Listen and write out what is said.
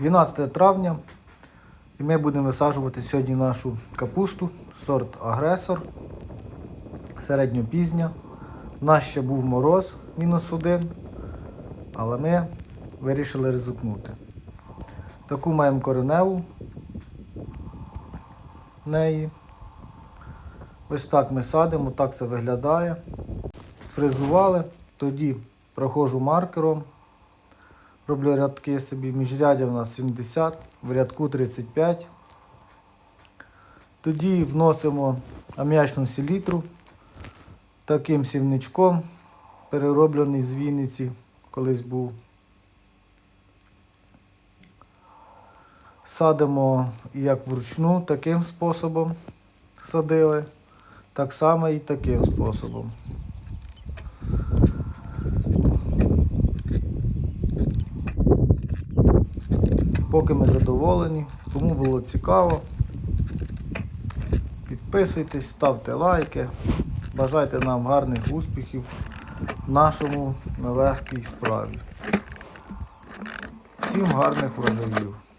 12 травня. І ми будемо висаджувати сьогодні нашу капусту, сорт агресор, середньопізня. У нас ще був мороз мінус один, але ми вирішили ризикнути. Таку маємо кореневу неї. Ось так ми садимо, так це виглядає. Сфрезували, тоді проходжу маркером, роблю рядки собі, міжрядя в нас 70, в рядку 35. Тоді вносимо ам'ячну селітру таким сівничком, перероблений з Вінниці, колись був. Садимо як вручну, таким способом садили, так само і таким способом. Поки ми задоволені, кому було цікаво, підписуйтесь, ставте лайки, бажайте нам гарних успіхів в нашому нелегкій справі. Всім гарних врожаїв!